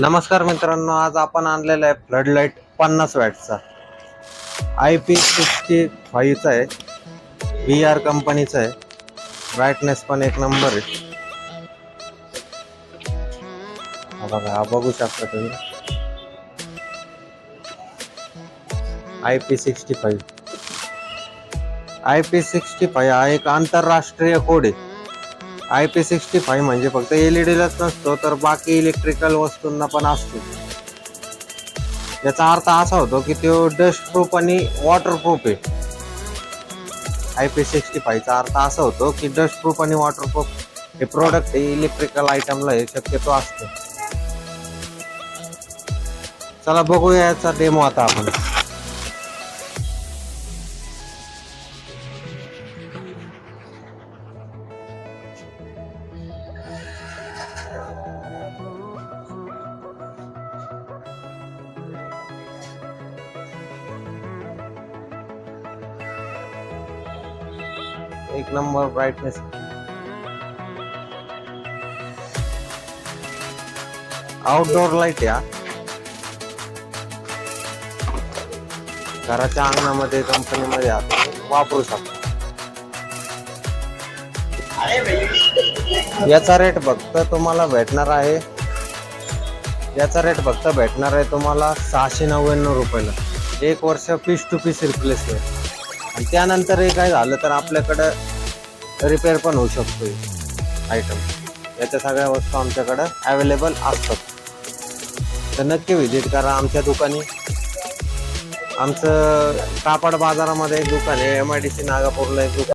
नमस्कार मित्रांनो आज आपण आणलेला आहे फ्लड लाइट पन्नास वॅटचा. आय पी सिक्स्टी फाईव्हचा आहे. बी आर कंपनीचा आहे. ब्राईटनेस पण एक नंबर आहे. बघा हा बघू शकता तुम्ही. I P sixty five I P sixty five हा एक आंतरराष्ट्रीय कोड आहे. आय पी सिक्स्टी फाईव्ह म्हणजे फक्त एलईडीलाच नसतो तर बाकी इलेक्ट्रिकल वस्तूंना पण असतो. याचा अर्थ असा होतो की तो डस्ट प्रूफ आणि वॉटरप्रूफ आहे. आय पी सिक्स्टी फायचा अर्थ असा होतो की डस्ट प्रूफ आणि वॉटरप्रूफ हे प्रोडक्ट हे इलेक्ट्रिकल आयटमला हे शक्यतो असतो. चला बघूया याचा डेमो आता आपण. एक नंबर ब्राईटनेस आउटडोर लाइट या. घराच्या अंगणामध्ये कंपनीमध्ये वापरू शकतो. याचा रेट फक्त तुम्हाला भेटणार आहे. याचा रेट फक्त भेटणार आहे तुम्हाला सहाशे नव्याण्णव रुपयाला. एक वर्ष पीस टू पीस रिप्लेस आणि आणि त्यानंतरही काय झालं तर आपल्याकडं रिपेअर पण होऊ शकतो आयटम याच्या सगळ्या वस्तू आमच्याकडं अवेलेबल असतात. तर नक्की व्हिजिट करा आमच्या दुकानी. आमचं कापड बाजारामध्ये एक दुकान आहे एम आय डी सी नागापूरला एक दुकान